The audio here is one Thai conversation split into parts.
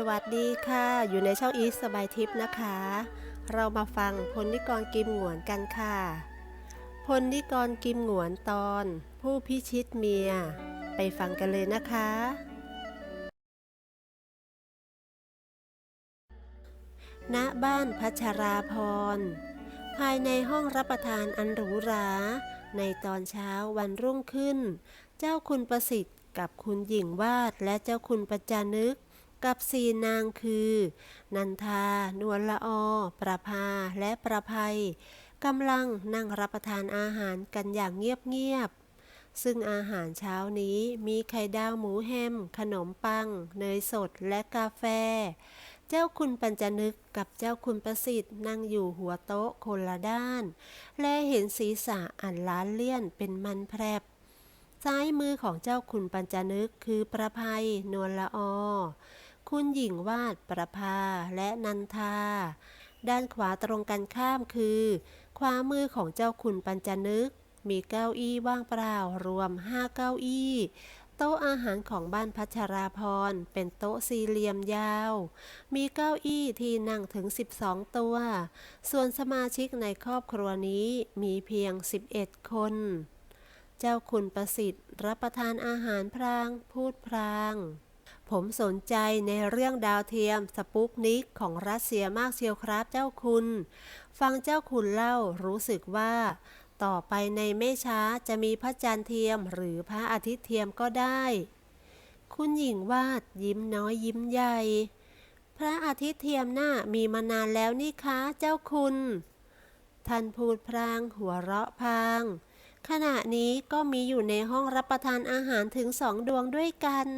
สวัสดีค่ะ อยู่ในช่องอีสสบายทิพย์นะคะ เรามาฟังพลนิกรกิมหงวนกันค่ะ พลนิกรกิมหงวนตอน ผู้พิชิตเมีย ไปฟังกันเลยนะคะ ณบ้านพัชราพร ภายในห้องรับประทานอันหรูหรา ในตอนเช้าวันรุ่งขึ้น เจ้าคุณประสิทธิ์กับคุณหญิงวาดและเจ้าคุณประจานึก กับสี่นางคือ นันทา นวลละอ ประภา และประภัยกำลังนั่งรับประทานอาหารกันอย่างเงียบๆ ซึ่งอาหารเช้านี้มีไข่ดาวหมูแฮม ขนมปัง เนยสดและกาแฟ เจ้าคุณปัญจนึกกับเจ้าคุณประสิทธิ์นั่งอยู่หัวโต๊ะคนละด้าน และเห็นศีรษะอันล้านเลี่ยนเป็นมันแพรบซ้ายมือของเจ้าคุณปัญจนึกคือประภัยนวลละอ คุณหญิงวาดประภาและนันทา ด้านขวาตรงกันข้ามคือ ขวามือของเจ้าคุณปัญจนึก มีเก้าอี้ว่างเปล่ารวมห้าเก้าอี้ โต๊ะอาหารของบ้านพัชราพร เป็นโต๊ะสี่เหลี่ยมยาว มีเก้าอี้ที่นั่งถึง 12 ตัว ส่วนสมาชิกในครอบครัวนี้มีเพียง 11 คนเจ้าคุณประสิทธิ์รับประทานอาหารพราง พูดพราง ผมสนใจในเรื่องดาวเทียมสปุกนิกของรัสเซียมากเชียวครับเจ้าคุณ ฟังเจ้าคุณเล่ารู้สึกว่า ต่อไปในไม่ช้าจะมีพระจันทร์เทียมหรือพระอาทิตย์เทียมก็ได้ คุณหญิงวาดยิ้มน้อยยิ้มใหญ่ พระอาทิตย์เทียมหน้ามีมานานแล้วนี่คะเจ้าคุณ ท่านพูดพรางหัวเราะพางขณะนี้ก็มีอยู่ในห้องรับประทานอาหารถึงสองดวงด้วยกัน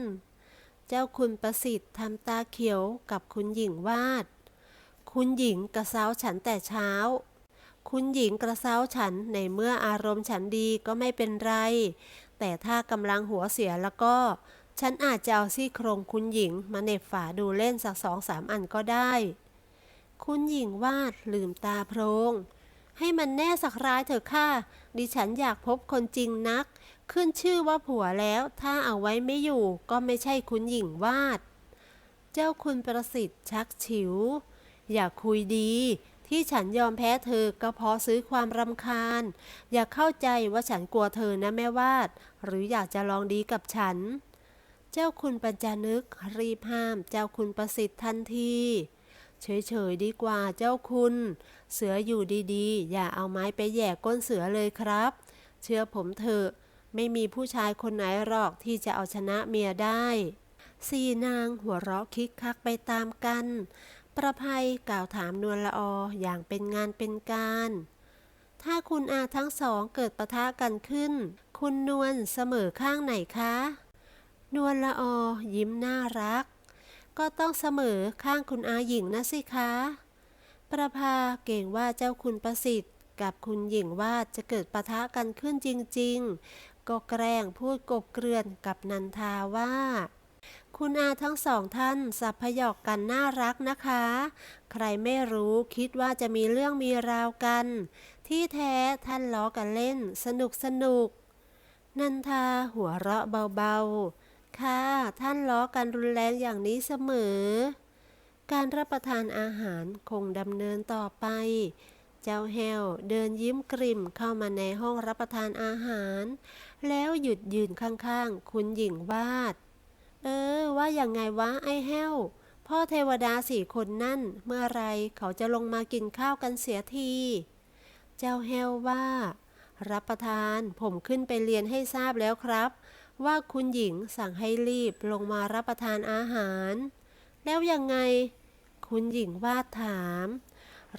เจ้าคุณประสิทธิ์ทำตาเขียวกับคุณหญิงวาด คุณหญิงกระเซ้าฉันแต่เช้า คุณหญิงกระเซ้าฉันในเมื่ออารมณ์ฉันดีก็ไม่เป็นไร แต่ถ้ากำลังหัวเสียแล้วก็ ฉันอาจจะเอาซี่โครงคุณหญิงมาเน็บฝาดูเล่นสักสองสามอันก็ได้ คุณหญิงวาดลืมตาโพรงให้มันแน่สักร้ายเถอะค่ะ ดิฉันอยากพบคนจริงนัก ขึ้นชื่อว่าผัวแล้ว ถ้าเอาไว้ไม่อยู่ก็ไม่ใช่คุณหญิงวาด เจ้าคุณประสิทธิ์ชักฉิว อย่าคุยดีที่ฉันยอมแพ้เธอก็เพราะซื้อความรำคาญ อย่าเข้าใจว่าฉันกลัวเธอนะแม่วาด หรืออยากจะลองดีกับฉัน เจ้าคุณปัญจานึกรีบห้าม เจ้าคุณประสิทธิ์ทันที เฉยๆดีกว่าเจ้าคุณ เสืออยู่ดีๆ อย่าเอาไม้ไปแย่ก้นเสือเลยครับ เชื่อผมเถอะ ไม่มีผู้ชายคนไหนหรอกที่จะเอาชนะเมียได้สี่นางหัวเราะคิกคักไปตามกัน ประภัยกล่าวถามนวลละออย่างเป็นงานเป็นการ ถ้าคุณอาทั้งสองเกิดปะทะกันขึ้น คุณนวลเสมอข้างไหนคะ นวลละอยิ้มน่ารัก ก็ต้องเสมอข้างคุณอาหญิงนะสิคะ ประภาเก่งว่าเจ้าคุณประสิทธิ์กับคุณหญิงวาดจะเกิดปะทะกันขึ้นจริง ๆ ก็แกล้งพูดกบเกลื่อนกับนันทาว่า คุณอาทั้งสองท่านสับพยอกกันน่ารักนะคะ ใครไม่รู้คิดว่าจะมีเรื่องมีราวกัน ที่แท้ท่านล้อกันเล่น สนุกสนุก นันทาหัวเราะเบาๆ ค่ะ ท่านล้อกันรุนแรงอย่างนี้เสมอ การรับประทานอาหารคงดำเนินต่อไปเจ้าแฮวเดินยิ้มกริมเข้ามาในห้องรับประทานอาหาร แล้วหยุดยืนข้างๆ คุณหญิงวาด เออ ว่าอย่างไงวะไอ้แฮวพ่อเทวดาสี่คนนั่น เมื่อไรเขาจะลงมากินข้าวกันเสียที เจ้าแฮวว่า รับประทานผมขึ้นไปเรียนให้ทราบแล้วครับ ว่าคุณหญิงสั่งให้รีบลงมารับประทานอาหาร แล้วยังไง คุณหญิงวาดถาม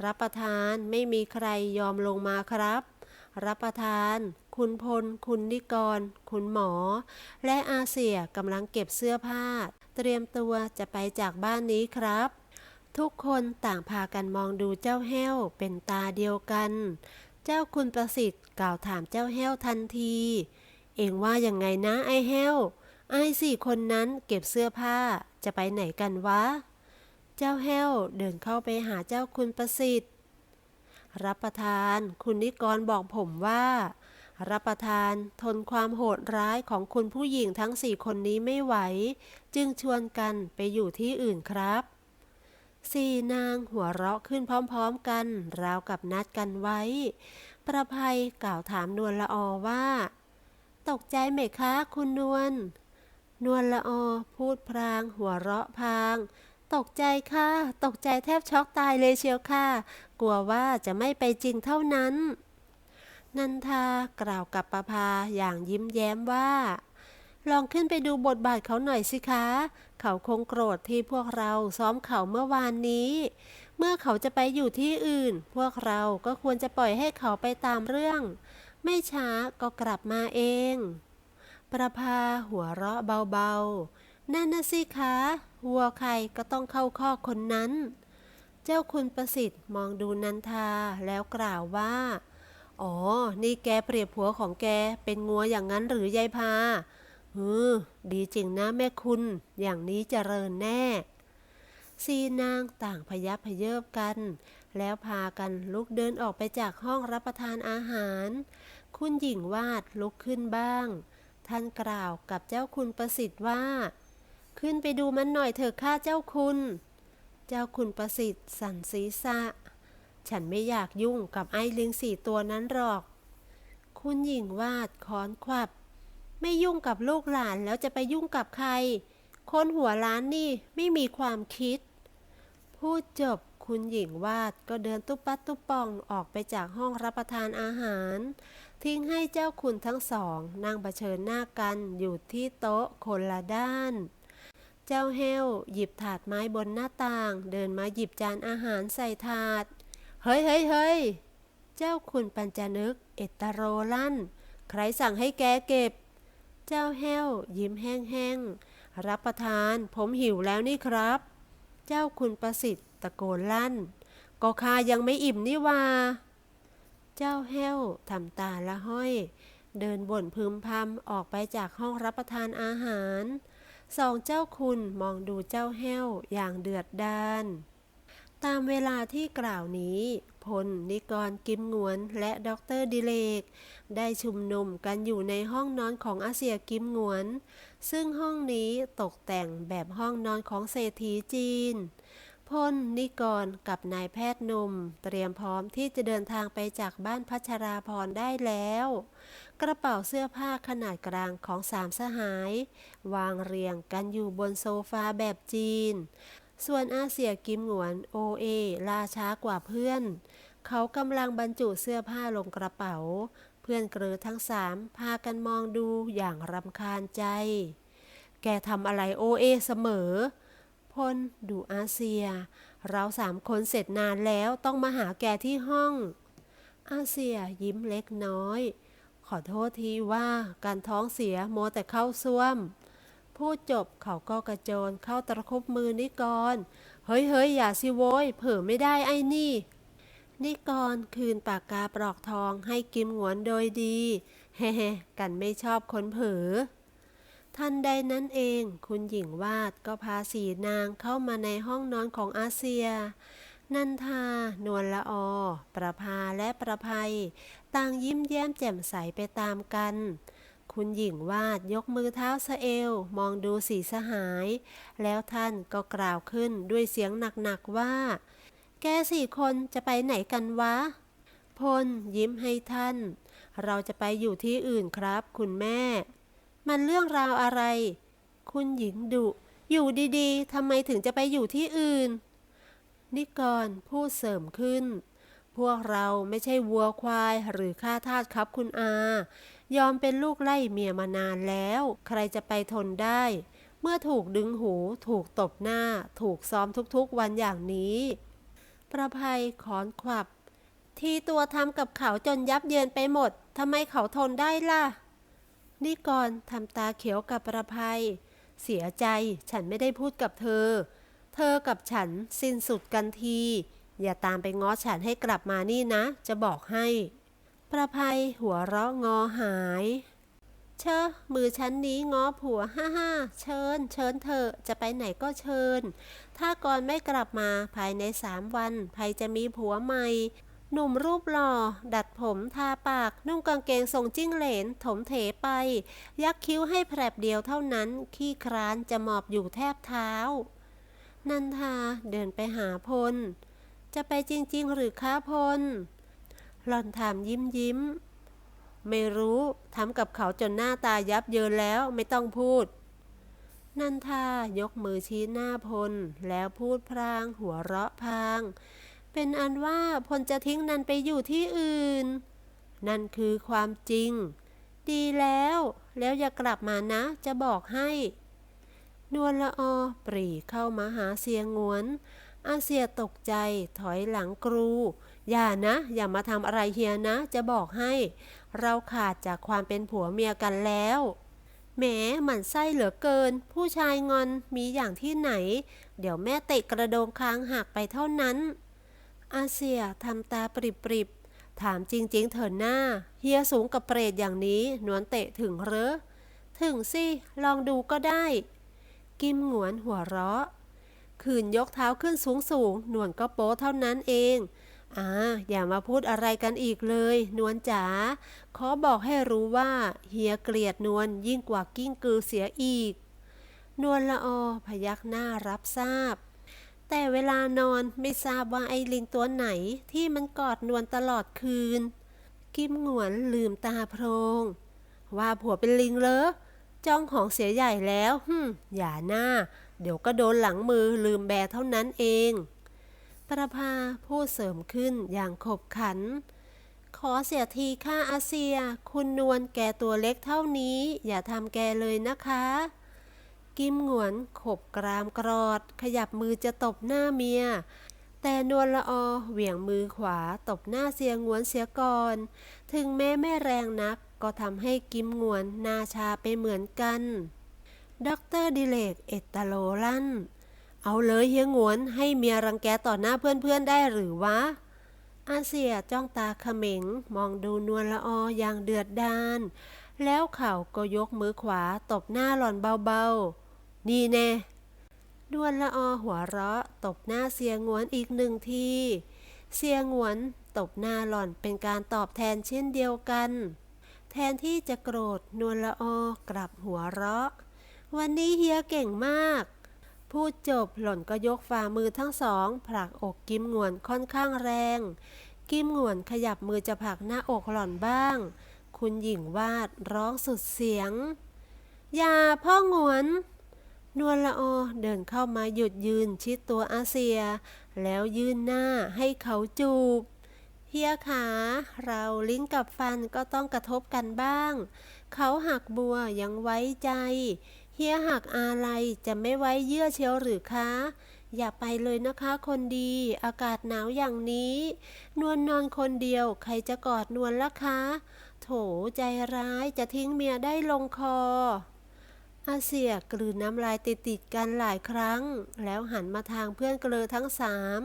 รับประทานไม่มีใครยอมลงมาครับ รับประทาน คุณพล คุณนิกร คุณหมอ และอาเซียกำลังเก็บเสื้อผ้า เตรียมตัวจะไปจากบ้านนี้ครับ ทุกคนต่างพากันมองดูเจ้าแห้วเป็นตาเดียวกัน เจ้าคุณประสิทธิ์กล่าวถามเจ้าแห้วทันที เองว่ายังไงนะไอ้แห้ว ไอ้สี่คนนั้นเก็บเสื้อผ้าจะไปไหนกันวะ เจ้าแห้วเดินเข้าไปหาเจ้าคุณประสิทธิ์ รับประทาน คุณนิกรบอกผมว่า รับประทาน ทนความโหดร้ายของคุณผู้หญิงทั้งสี่คนนี้ไม่ไหว จึงชวนกันไปอยู่ที่อื่นครับสี่นางหัวเราะขึ้นพร้อมๆกัน ราวกับนัดกันไว้ ประภัยกล่าวถามนวลละออว่า ตกใจไหมคะคุณนวล นวลละออพูดพราง หัวเราะพาง ตกใจค่ะ ตกใจแทบช็อกตายเลยเชียวค่ะ กลัวว่าจะไม่ไปจริงเท่านั้น นันทากล่าวกับประภาอย่างยิ้มแย้มว่า ลองขึ้นไปดูบทบาทเขาหน่อยสิคะ เขาคงโกรธที่พวกเราซ้อมเขาเมื่อวานนี้ เมื่อเขาจะไปอยู่ที่อื่น พวกเราก็ควรจะปล่อยให้เขาไปตามเรื่อง ไม่ช้าก็กลับมาเอง ประภาหัวเราะเบาๆ นั่นนะสิคะวัวใครก็ต้องเข้าข้อคนนั้น เจ้าคุณประสิทธิ์มองดูนันทาแล้วกล่าวว่า อ๋อ นี่แกเปรียบผัวของแกเป็นงัวอย่างนั้นหรือยายพาเออดีจริงนะแม่คุณ อย่างนี้เจริญแน่สีนางต่างพยับพเยิบกัน แล้วพากันลุกเดินออกไปจากห้องรับประทานอาหาร คุณหญิงวาดลุกขึ้นบ้าง ท่านกล่าวกับเจ้าคุณประสิทธิ์ว่า ขึ้นไปดูมันหน่อยเถอะข้าเจ้าคุณ เจ้าคุณประสิทธิ์สั่นศีรษะ ฉันไม่อยากยุ่งกับไอ้ลิงสี่ตัวนั้นหรอก คุณหญิงวาดค้อนขวับ ไม่ยุ่งกับลูกหลานแล้วจะไปยุ่งกับใคร คนหัวล้านนี่ไม่มีความคิด พูดจบคุณหญิงวาดก็เดินตุ๊ปัดตุ๊ปองออกไปจากห้องรับประทานอาหาร ทิ้งให้เจ้าคุณทั้งสองนั่งเผชิญหน้ากันอยู่ที่โต๊ะคนละด้าน เจ้าเฮลหยิบถาดไม้บนหน้าต่าง เดินมาหยิบจานอาหารใส่ถาด เฮ้ยเฮ้ยเฮ้ยเจ้าคุณปัญจนึก เอตโรลั่น ใครสั่งให้แกเก็บ เจ้าแห้ว ยิ้มแห้งๆ รับประทาน ผมหิวแล้วนี่ครับ เจ้าคุณประสิทธิ์ตะโกนลั่น ก็ข้ายังไม่อิ่มนี่ว่าเจ้าแห้วทำตาละห้อย เดินบ่นพึมพำออกไปจากห้องรับประทานอาหาร สองเจ้าคุณมองดูเจ้าแห้วอย่างเดือดดาล ตามเวลาที่กล่าวนี้ พล นิกร กิมงวน และด็อกเตอร์ดิเลก ได้ชุมนุมกันอยู่ในห้องนอนของอาเซียกิมงวน ซึ่งห้องนี้ตกแต่งแบบห้องนอนของเศรษฐีจีน พล นิกร กับนายแพทย์หนุ่ม เตรียมพร้อมที่จะเดินทางไปจากบ้านพัชราพรได้แล้ว กระเป๋าเสื้อผ้าขนาดกลางของสามสหาย วางเรียงกันอยู่บนโซฟาแบบจีน ส่วนอาเซียกิมหวนโอเอล่าช้ากว่าเพื่อน เขากำลังบรรจุเสื้อผ้าลงกระเป๋า เพื่อนเกลือทั้งสามพากันมองดูอย่างรำคาญใจ แกทำอะไรโอเอเสมอ พลดูอาเซีย เราสามคนเสร็จนานแล้วต้องมาหาแกที่ห้อง อาเซียยิ้มเล็กน้อย ขอโทษทีว่าการท้องเสียโมแต่เข้าซ่วม พูดจบเขาก็กระโจนเข้าตะคบมือนิกร เฮ้ยเฮ้ยอย่าสิโว้ยเผลอไม่ได้ไอ้นี่ นิกรคืนปากกาปลอกทองให้กิมหวนโดยดีเฮ้กันไม่ชอบคนเผลอทันใดนั้นเอง คุณหญิงวาดก็พาสีนางเข้ามาในห้องนอนของอาเซีย นันทา นวลละอ ประภาและประภัย ต่างยิ้มแย้มแจ่มใสไปตามกัน คุณหญิงวาดยกมือเท้าสะเอว มองดูสีสหาย แล้วท่านก็กล่าวขึ้นด้วยเสียงหนักๆว่า แกสี่คนจะไปไหนกันวะ พลยิ้มให้ท่าน เราจะไปอยู่ที่อื่นครับ คุณแม่ มันเรื่องราวอะไร คุณหญิงดุ อยู่ดีๆทำไมถึงจะไปอยู่ที่อื่น นิกรพูดเสริมขึ้นพวกเราไม่ใช่วัวควายหรือข้าทาสครับคุณอา ยอมเป็นลูกไล่เมียมานานแล้ว ใครจะไปทนได้ เมื่อถูกดึงหู ถูกตบหน้า ถูกซ้อมทุกๆวันอย่างนี้ ประภัยขอนขวับ ที่ตัวทำกับเขาจนยับเยินไปหมดทำไมเขาทนได้ล่ะ นิกรทำตาเขียวกับประภัย เสียใจฉันไม่ได้พูดกับเธอ เธอกับฉันสิ้นสุดกันที อย่าตามไปง้อฉันให้กลับมานี่นะ จะบอกให้ ประภัยหัวเราะงอหาย เชอะมือฉันนี้ง้อผัวฮ่าฮ่าเชิญ เชิญเถอจะไปไหนก็เชิญ ถ้ากรไม่กลับมาภายในสามวันภัยจะมีผัวใหม่ หนุ่มรูปหล่อ ดัดผมทาปาก นุ่งกางเกงทรงจิ้งเหลน ถมเถไป ยักคิ้วให้แผลบเดียวเท่านั้น ขี้คร้านจะหมอบอยู่แทบเท้า นันทาเดินไปหาพล จะไปจริง ๆ หรือคะพล หล่อนถามยิ้มยิ้ม ไม่รู้ทำกับเขาจนหน้าตายับเยินแล้วไม่ต้องพูด นันทายกมือชี้หน้าพล แล้วพูดพราง หัวเราะพาง เป็นอันว่าพลจะทิ้งนันไปอยู่ที่อื่น นั่นคือความจริง ดีแล้ว แล้วอย่ากลับมานะ จะบอกให้ นวลละอปรีเข้ามาหาเสียงงวนอาเซียตกใจถอยหลังกรู อย่านะ อย่ามาทำอะไรเฮียนะ จะบอกให้ เราขาดจากความเป็นผัวเมียกันแล้วแหมหมันไส้เหลือเกิน ผู้ชายงอนมีอย่างที่ไหน เดี๋ยวแม่เตะกระโดงค้างหักไปเท่านั้น อาเซียทำตาปริบๆถามจริงๆเถอะหน้า เฮียสูงกับเปรตอย่างนี้นวลเตะถึงเหรอถึงสิ ลองดูก็ได้ กิมหงวนหัวเราะขืนยกเท้าขึ้นสูงสูงนวลก็โป๊เท่านั้นเอง อ่าอย่ามาพูดอะไรกันอีกเลย นวลจ๋าขอบอกให้รู้ว่า เฮียเกลียดนวลยิ่งกว่ากิ้งกือเสียอีก นวลละอพยักหน้ารับทราบ แต่เวลานอนไม่ทราบว่าไอ้ลิงตัวไหนที่มันกอดนวลตลอดคืน กิมหงวนลืมตาโพรง ว่าผัวเป็นลิงเลอจ้องของเสียใหญ่แล้วหึอย่าหน้า เดี๋ยวก็โดนหลังมือลืมแบเท่านั้นเอง ประภาพูดเสริมขึ้นอย่างขบขัน ขอเสียทีค่าอาเซีย คุณนวลแกตัวเล็กเท่านี้ อย่าทำแกเลยนะคะ กิมหงวนขบกรามกรอด ขยับมือจะตบหน้าเมีย แต่นวลละอเหวี่ยงมือขวาตบหน้าเสียงหงวนเสียก่อน ถึงแม้ไม่แรงนัก ก็ทำให้กิมหงวนหนาชาไปเหมือนกันด็อกเตอร์ดิเลกเอตโลลั่น เอาเลยเฮียงวนให้เมียรังแกต่อหน้าเพื่อนๆได้หรือวะ อาเซียจ้องตาเขม็ง มองดูนวลละอออย่างเดือดดาน แล้วเขาก็ยกมือขวาตบหน้าหล่อนเบาๆ นี่แน่นวลละออหัวเราะ ตบหน้าเสียงวนอีกหนึ่งที เสียงวนตบหน้าหล่อนเป็นการตอบแทนเช่นเดียวกัน แทนที่จะโกรธนวลละออกลับหัวเราะ วันนี้เฮียเก่งมาก พูดจบหล่อนก็ยกฝ่ามือทั้งสอง ผลักอกกิมงวนค่อนข้างแรง กิมงวนขยับมือจะผลักหน้าอกหล่อนบ้าง คุณหญิงวาดร้องสุดเสียง อย่าพ่องวน นวลละออเดินเข้ามาหยุดยืนชิดตัวอาเซีย แล้วยื่นหน้าให้เขาจูบ เฮียขา เราลิ้นกับฟันก็ต้องกระทบกันบ้าง เขาหักบัวยังไว้ใจ เฮียหักอะไรจะไม่ไว้เยื่อเชียวหรือคะ อย่าไปเลยนะคะคนดี อากาศหนาวอย่างนี้ นวลนอนคนเดียวใครจะกอดนวลล่ะคะ โถใจร้ายจะทิ้งเมียได้ลงคอ อาเซียกลืนน้ำลายติดติดกันหลายครั้ง แล้วหันมาทางเพื่อนเกลอทั้งสาม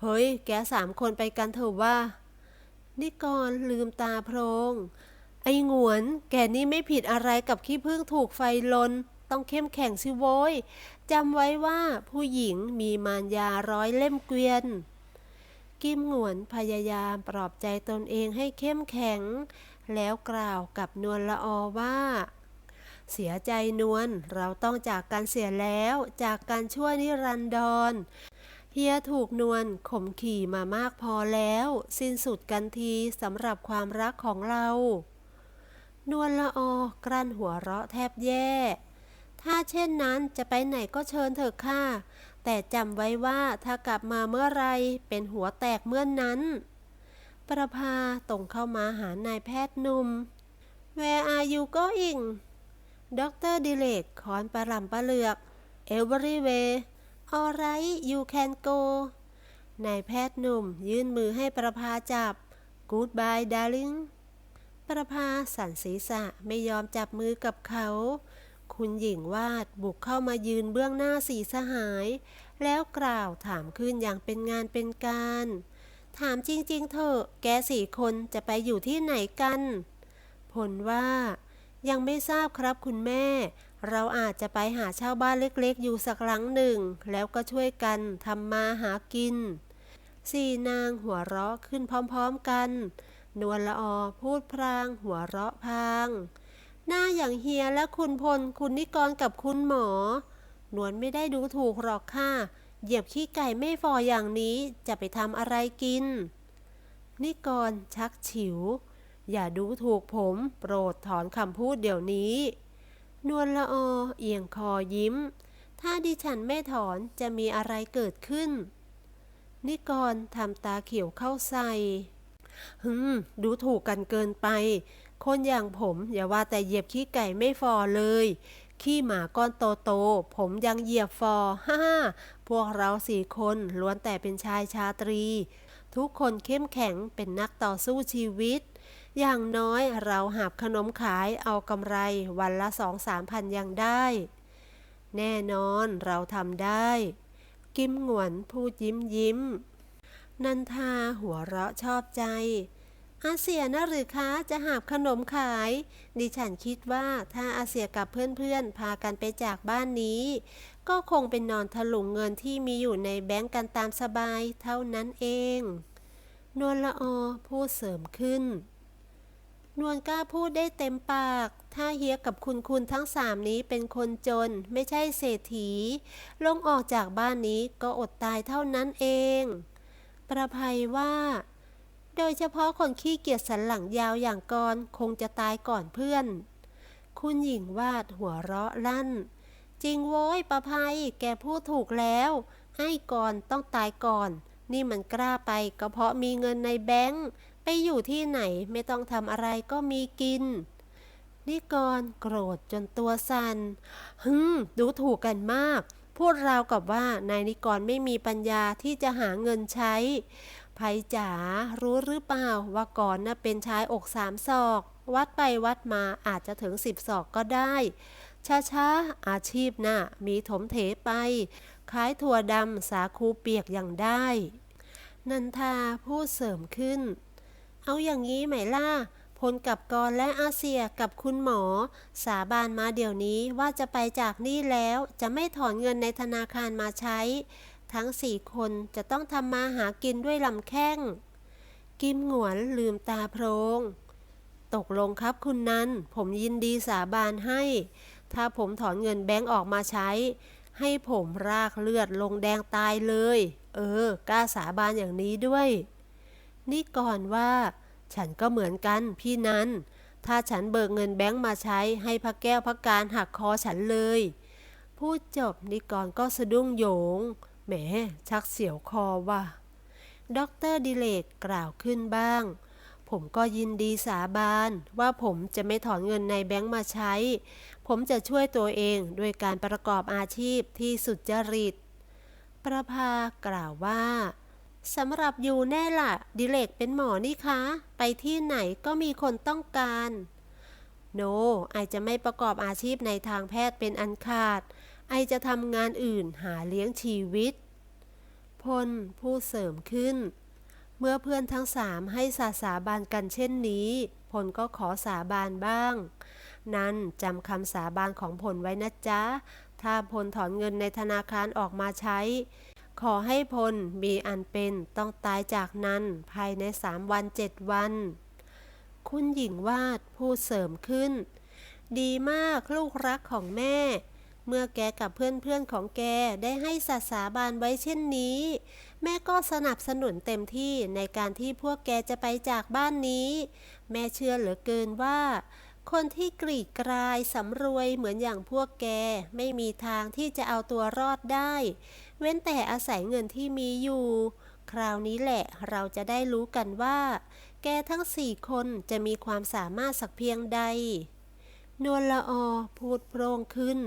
เฮ้ย แกสามคนไปกันเถอะว่า นิกรลืมตาโพรงไอ้งวน แกนี่ไม่ผิดอะไรกับขี้พึ่งถูกไฟลน ต้องเข้มแข็งสิโว้ยจำไว้ว่าผู้หญิงมีมารยาร้อยเล่มเกวียน กิมหงวนพยายามปลอบใจตนเองให้เข้มแข็ง แล้วกล่าวกับนวลละออว่า เสียใจนวลเราต้องจากกันเสียแล้วจากกันชั่วนิรันดรเฮียถูกนวลข่มขี่มามากพอแล้ว สิ้นสุดกันทีสำหรับความรักของเรา นวลละออกลั้นหัวเราะแทบแย่ ถ้าเช่นนั้นจะไปไหนก็เชิญเถอะค่ะ แต่จำไว้ว่าถ้ากลับมาเมื่อไรเป็นหัวแตกเมื่อนนั้น ประภาตรงเข้ามาหานายแพทย์หนุ่ม Where are you going ดรดิเลกคอนประหลำประเลือก Everywhere Alright you can go นายแพทย์หนุ่มยื่นมือให้ประภาจับ Goodbye darling ประภาสั่นศีรษะไม่ยอมจับมือกับเขา คุณหญิงวาดบุกเข้ามายืนเบื้องหน้าสีสหาย แล้วกล่าวถามขึ้นอย่างเป็นงานเป็นการ ถามจริงๆเถอะ แกสี่คนจะไปอยู่ที่ไหนกัน ผลว่า ยังไม่ทราบครับคุณแม่ เราอาจจะไปหาเช่าบ้านเล็กๆ อยู่สักหลังหนึ่ง แล้วก็ช่วยกันทำมาหากิน สี่นางหัวเราะขึ้นพร้อมๆกัน นวลละอพูดพรางหัวเราะพาง หน้าอย่างเฮียและคุณพล คุณนิกรกับคุณหมอนวลไม่ได้ดูถูกหรอกค่ะ เหยียบขี้ไก่ไม่ฟออย่างนี้จะไปทำอะไรกิน นิกรชักฉิว อย่าดูถูกผม โปรดถอนคำพูดเดี๋ยวนี้ นวลละออเอียงคอยิ้ม ถ้าดิฉันไม่ถอนจะมีอะไรเกิดขึ้น นิกรทำตาเขียวเข้าใส่ฮึมดูถูกกันเกินไป คนอย่างผมอย่าว่าแต่เหยียบขี้ไก่ไม่ฟอเลย ขี้หมาก้อนโตๆผมยังเหยียบฟอฮ่าฮ่า พวกเราสี่คนล้วนแต่เป็นชายชาตรี ทุกคนเข้มแข็งเป็นนักต่อสู้ชีวิต อย่างน้อยเราหาบขนมขายเอากำไรวันละสองสามพันยังได้ แน่นอนเราทำได้ กิมหงวนพูดยิ้มยิ้มนันทาหัวเราะชอบใจ อาเซียนะหรือคะจะหาบขนมขาย ดิฉันคิดว่าถ้าอาเซียกับเพื่อนๆ พากันไปจากบ้านนี้ ก็คงเป็นนอนถลุงเงินที่มีอยู่ในแบงก์กันตามสบายเท่านั้นเอง นวลละออพูดเสริมขึ้น นวลกล้าพูดได้เต็มปาก ถ้าเฮียกับคุณคุณทั้งสามนี้เป็นคนจน ไม่ใช่เศรษฐี ลงออกจากบ้านนี้ก็อดตายเท่านั้นเอง ประภัยว่า โดยเฉพาะคนขี้เกียจสันหลังยาวอย่างกรคงจะตายก่อนเพื่อน คุณหญิงวาดหัวเราะลั่น จริงโว้ยประภัยแกพูดถูกแล้ว ไอ้ก่อนต้องตายก่อน นี่มันกล้าไปก็เพราะมีเงินในแบงก์ไปอยู่ที่ไหนไม่ต้องทำอะไรก็มีกินนิกรโกรธจนตัวสัน่นฮึมดูถูกกันมาก พูดราวกับว่านายนิกรไม่มีปัญญาที่จะหาเงินใช้ ภัยจ๋ารู้หรือเปล่าว่าก่อนน่ะเป็นชายอกสามศอก วัดไปวัดมาอาจจะถึงสิบศอกก็ได้ช้าๆอาชีพน่ะมีถมเถไปขายถั่วดำสาคูเปียกอย่างได้ นันทาพูดเสริมขึ้น เอาอย่างนี้ไหมล่ะพลกับกรและอาเซียกับคุณหมอ สาบานมาเดี๋ยวนี้ว่าจะไปจากนี่แล้วจะไม่ถอนเงินในธนาคารมาใช้ ทั้งสี่คนจะต้องทำมาหากินด้วยลำแข้ง กิมหงวนลืมตาโพรง ตกลงครับคุณนันผมยินดีสาบานให้ ถ้าผมถอนเงินแบงก์ออกมาใช้ ให้ผมรากเลือดลงแดงตายเลย เออ กล้าสาบานอย่างนี้ด้วย นี่ก่อนว่า ฉันก็เหมือนกันพี่นันถ้าฉันเบิกเงินแบงก์มาใช้ให้พระแก้วพระการหักคอฉันเลยพูดจบนิกรก็สะดุ้งโหยง แหมชักเสียวคอว่ะด็อกเตอร์ดิเลกกล่าวขึ้นบ้าง ผมก็ยินดีสาบานว่าผมจะไม่ถอนเงินในแบงก์มาใช้ ผมจะช่วยตัวเองด้วยการประกอบอาชีพที่สุจริต ประภากล่าวว่าสำหรับอยู่แน่ละดิเลกเป็นหมอนี่คะ ไปที่ไหนก็มีคนต้องการ โนไอจะไม่ประกอบอาชีพในทางแพทย์เป็นอันขาด ไอจะทำงานอื่นหาเลี้ยงชีวิต พลผู้เสริมขึ้น เมื่อเพื่อนทั้งสามให้สาสาบานกันเช่นนี้ พลก็ขอสาบานบ้าง นั้นจำคำสาบานของพลไว้นะจ๊ะ ถ้าพลถอนเงินในธนาคารออกมาใช้ ขอให้พลมีอันเป็นต้องตายจากนั้นภายในสามวันเจ็ดวัน คุณหญิงวาดพูดเสริมขึ้น ดีมากลูกรักของแม่ เมื่อแกกับเพื่อนๆของแกได้ให้สัตสาบานไว้เช่นนี้ แม่ก็สนับสนุนเต็มที่ในการที่พวกแกจะไปจากบ้านนี้ แม่เชื่อเหลือเกินว่า คนที่กรีดกรายสำรวยเหมือนอย่างพวกแก ไม่มีทางที่จะเอาตัวรอดได้ เว้นแต่อาศัยเงินที่มีอยู่ คราวนี้แหละเราจะได้รู้กันว่า แกทั้งสี่คนจะมีความสามารถสักเพียงใดนวลละออพูดโพร่งขึ้น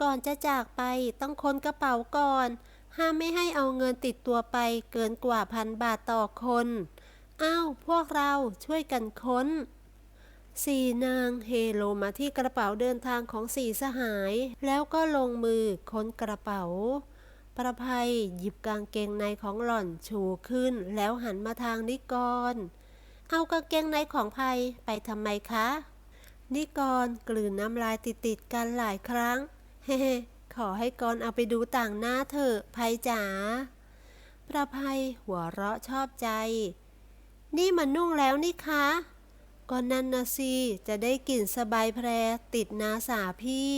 ก่อนจะจากไปต้องค้นกระเป๋าก่อน ห้ามไม่ให้เอาเงินติดตัวไปเกินกว่าพันบาทต่อคนอ้าวพวกเราช่วยกันค้นสี่นางเฮโลมาที่กระเป๋าเดินทางของสี่สหาย แล้วก็ลงมือค้นกระเป๋า ประภัยหยิบกางเกงในของหล่อนชูขึ้น แล้วหันมาทางนิกร เอากางเกงในของภัยไปทำไมคะ นิกรกลืนน้ำลายติดๆกันหลายครั้ง เฮ้ขอให้กรเอาไปดูต่างหน้าเถอะภัยจ๋า ประภัยหัวเราะชอบใจ นี่มันนุ่งแล้วนี่คะก็นั่นนะสิจะได้กลิ่นสบายแพรติดนาสาพี่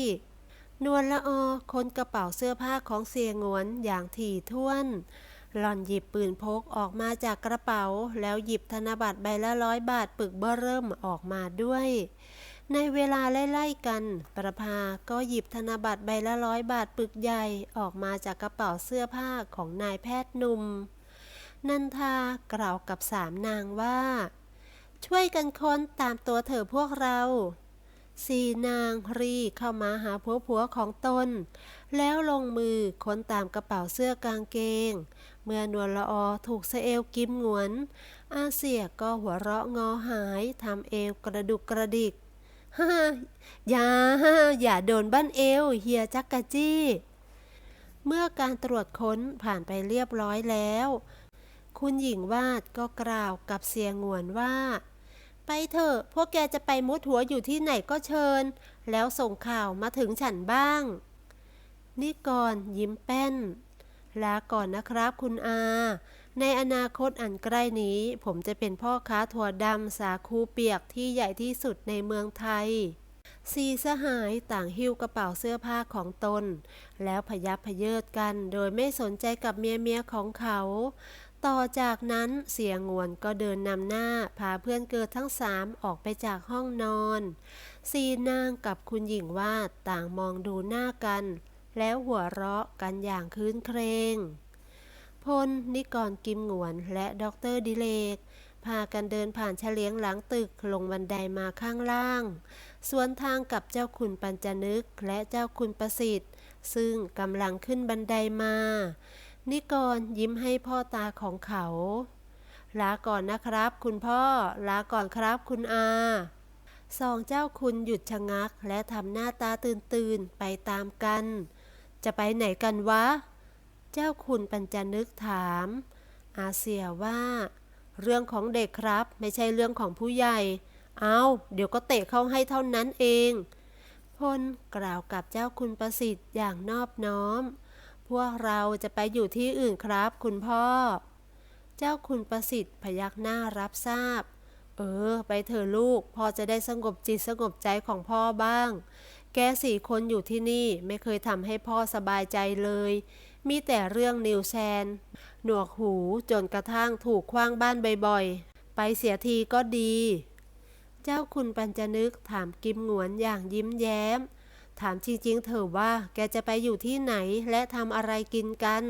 นวลละออค้นกระเป๋าเสื้อผ้าของเสียงวนอย่างถี่ถ้วน หล่อนหยิบปืนพกออกมาจากกระเป๋า แล้วหยิบธนบัตรใบละร้อยบาทปึกเบ้อเริ่มออกมาด้วย ในเวลาไล่ๆกัน ประภาก็หยิบธนบัตรใบละร้อยบาทปึกใหญ่ออกมาจากกระเป๋าเสื้อผ้าของนายแพทย์หนุ่ม นันทากล่าวกับสามนางว่า ช่วยกันค้นตามตัวเถอพวกเรา สี่นางรีเข้ามาหาผัวผัวๆของตน แล้วลงมือค้นตามกระเป๋าเสื้อกางเกง เมื่อนวลละอถูกสเอลกิมหงวน อาเซียก็หัวเราะงอหายทำเอวกระดุกกระดิก ฮ่าอย่าอย่าโดนบ้านเอวเฮียจักกะจี้ เมื่อการตรวจค้นผ่านไปเรียบร้อยแล้ว คุณหญิงวาดก็กล่าวกับเสียงวนว่า ไปเถอะพวกแกจะไปมุดหัวอยู่ที่ไหนก็เชิญ แล้วส่งข่าวมาถึงฉันบ้างนี่ก่อนยิ้มแป้น ลาก่อนนะครับคุณอา ในอนาคตอันใกล้นี้ ผมจะเป็นพ่อค้าถั่วดำสาคูเปียกที่ใหญ่ที่สุดในเมืองไทยสีสหายต่างหิ้วกระเป๋าเสื้อผ้าของตน แล้วพยับพเยิดกันโดยไม่สนใจกับเมียเมียของเขา ต่อจากนั้นเสียงวนก็เดินนำหน้าพาเพื่อนเกิดทั้งสามออกไปจากห้องนอน สีนางกับคุณหญิงวาดต่างมองดูหน้ากัน แล้วหัวเราะกันอย่างคืนเครง พลนิกรกิมหงวนและด็อกเตอร์ดิเลก พากันเดินผ่านเฉลียงหลังตึกลงบันไดมาข้างล่าง สวนทางกับเจ้าคุณปัญจนึกและเจ้าคุณประสิทธิ์ ซึ่งกำลังขึ้นบันไดมา นิกรยิ้มให้พ่อตาของเขา ลาก่อนนะครับคุณพ่อ ลาก่อนครับคุณอาสองเจ้าคุณหยุดชะงักและทำหน้าตาตื่นตื่นๆไปตามกัน จะไปไหนกันวะ เจ้าคุณปัญจนึกถาม อาเซียว่า เรื่องของเด็กครับไม่ใช่เรื่องของผู้ใหญ่ เอาเดี๋ยวก็เตะเข้าให้เท่านั้นเอง พลกล่าวกับเจ้าคุณประสิทธิ์อย่างนอบน้อม พวกเราจะไปอยู่ที่อื่นครับ คุณพ่อ เจ้าคุณประสิทธิ์พยักหน้ารับทราบ เออ ไปเถอะลูกพ่อจะได้สงบจิตสงบใจของพ่อบ้าง แกสี่คนอยู่ที่นี่ไม่เคยทำให้พ่อสบายใจเลย มีแต่เรื่องนิวแซน หนวกหูจนกระทั่งถูกคว้างบ้านบ่อยๆ ไปเสียทีก็ดี เจ้าคุณปัญจนึกถามกิมหงวนอย่างยิ้มแย้ม ถามจริงๆเถอะว่าแกจะไปอยู่ที่ไหนและทำอะไรกินกัน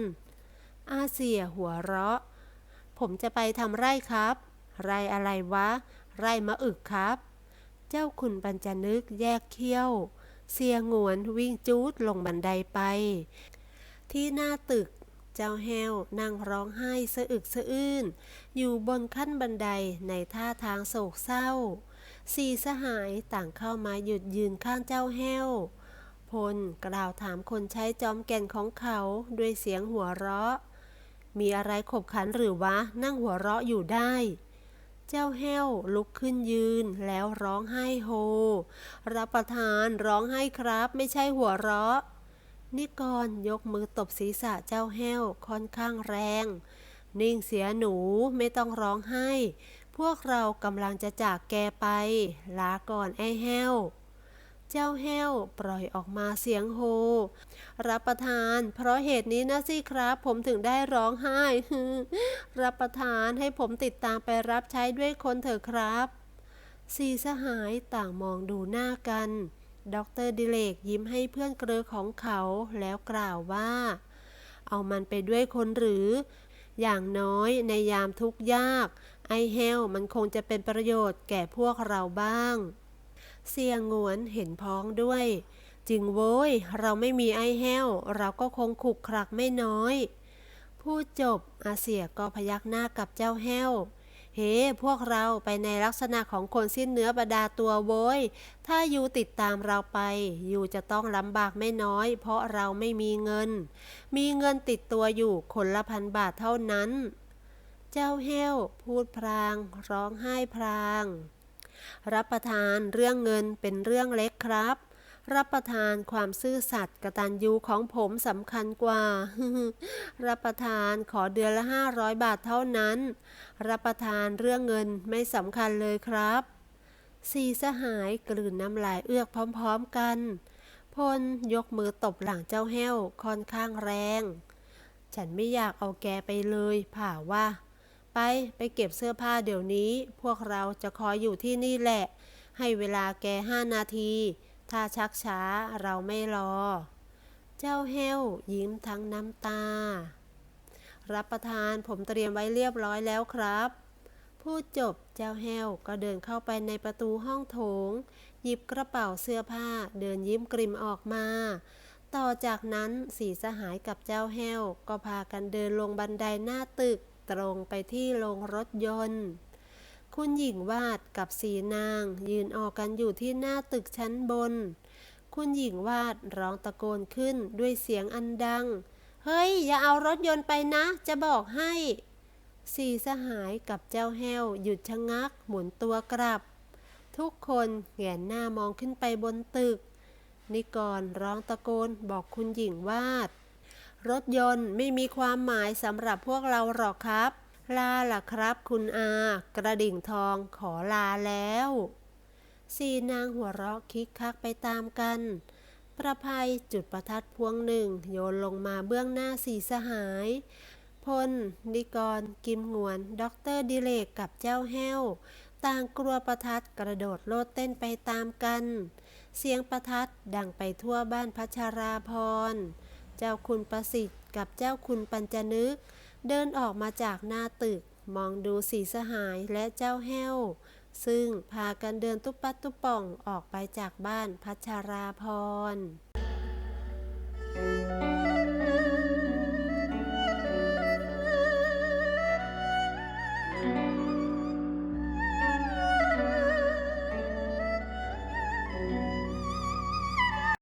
อาเซียหัวเราะ ผมจะไปทำไร่ครับ ไร่อะไรวะ ไร่มะอึกครับ เจ้าคุณปัญจนึกแยกเขี้ยว เสียงวนวิ่งจูดลงบันไดไป ที่หน้าตึกเจ้าแฮวนั่งร้องไห้สะอึกสะอื้น อยู่บนขั้นบันไดในท่าทางโศกเศร้า สี่สหายต่างเข้ามาหยุดยืนข้างเจ้าแฮวพลกล่าวถามคนใช้จอมแก่นของเขาด้วยเสียงหัวเราะ มีอะไรขบขันหรือวะนั่งหัวเราะอยู่ได้ เจ้าแห้วลุกขึ้นยืนแล้วร้องไห้โฮ รับประทานร้องไห้ครับ ไม่ใช่หัวเราะ นิกรยกมือตบศีรษะเจ้าแห้วค่อนข้างแรง นิ่งเสียหนูไม่ต้องร้องไห้ พวกเรากำลังจะจากแกไป ลาก่อนไอ้แห้ว เจ้าแห้ว ปล่อยออกมาเสียงโฮ รับประทาน เพราะเหตุนี้นะสิครับ ผมถึงได้ร้องไห้ รับประทานให้ผมติดตามไปรับใช้ด้วยคนเถอะครับสี่สหายต่างมองดูหน้ากันด็อกเตอร์ดิเลกยิ้มให้เพื่อนเกลือของเขาแล้วกล่าวว่า เอามันไปด้วยคนหรือ อย่างน้อยในยามทุกข์ยาก ไอเฮลมันคงจะเป็นประโยชน์แก่พวกเราบ้าง เสียงวนเห็นพ้องด้วย จริงโว้ย เราไม่มีไอแห้ว เราก็คงขุกครักไม่น้อย พูดจบอาเซียก็พยักหน้ากับเจ้าแห้ว เฮ้ พวกเราไปในลักษณะของคนสิ้นเนื้อประดาตัวโว้ย ถ้ายูติดตามเราไปยูจะต้องลำบากไม่น้อย เพราะเราไม่มีเงิน มีเงินติดตัวอยู่คนละพันบาทเท่านั้น เจ้าแห้ว พูดพราง ร้องไห้พราง รับประทานเรื่องเงินเป็นเรื่องเล็กครับ รับประทานความซื่อสัตย์กตัญญูของผมสำคัญกว่า รับประทานขอเดือนละห้าร้อยบาทเท่านั้น รับประทานเรื่องเงินไม่สำคัญเลยครับสี่สหายกลืนน้ำลายเอือกพร้อมๆกัน พลยกมือตบหลังเจ้าแห้วค่อนข้างแรง ฉันไม่อยากเอาแกไปเลยผ่าว่า ไปไปเก็บเสื้อผ้าเดี๋ยวนี้ พวกเราจะคอยอยู่ที่นี่แหละ ให้เวลาแกห้านาที ถ้าชักช้าเราไม่รอ เจ้าแห้วยิ้มทั้งน้ำตา รับประทานผมเตรียมไว้เรียบร้อยแล้วครับ พูดจบเจ้าแห้วก็เดินเข้าไปในประตูห้องโถง หยิบกระเป๋าเสื้อผ้าเดินยิ้มกริมออกมาต่อจากนั้นสีสหายกับเจ้าแห้ว ก็พากันเดินลงบันไดหน้าตึก ตรงไปที่โรงรถยนต์ คุณหญิงวาดกับสีนาง ยืนออกกันอยู่ที่หน้าตึกชั้นบน คุณหญิงวาดร้องตะโกนขึ้นด้วยเสียงอันดัง เฮ้ย อย่าเอารถยนต์ไปนะ จะบอกให้ สีสหายกับเจ้าแห้วหยุดชะงักหมุนตัวกลับ ทุกคนแหงนหน้ามองขึ้นไปบนตึก นิกรร้องตะโกนบอกคุณหญิงวาด รถยนต์ไม่มีความหมายสำหรับพวกเราหรอกครับ ลาล่ะครับคุณอา กระดิ่งทองขอลาแล้ว สี่นางหัวเราะคิกคักไปตามกัน ประภัยจุดประทัดพวงหนึ่ง โยนลงมาเบื้องหน้าสีสหาย พลนิกร กิมงวนด็อกเตอร์ดิเลกกับเจ้าแห้ว ต่างกลัวประทัดกระโดดโลดเต้นไปตามกัน เสียงประทัดดังไปทั่วบ้านพัชราพร เจ้าคุณประสิทธิ์ กับเจ้าคุณปัญจนึก เดินออกมาจากหน้าตึก มองดูสีสหายและเจ้าแห้ว ซึ่งพากันเดินตุ๊บปัดตุ๊บป่องออกไปจากบ้านพัชราพร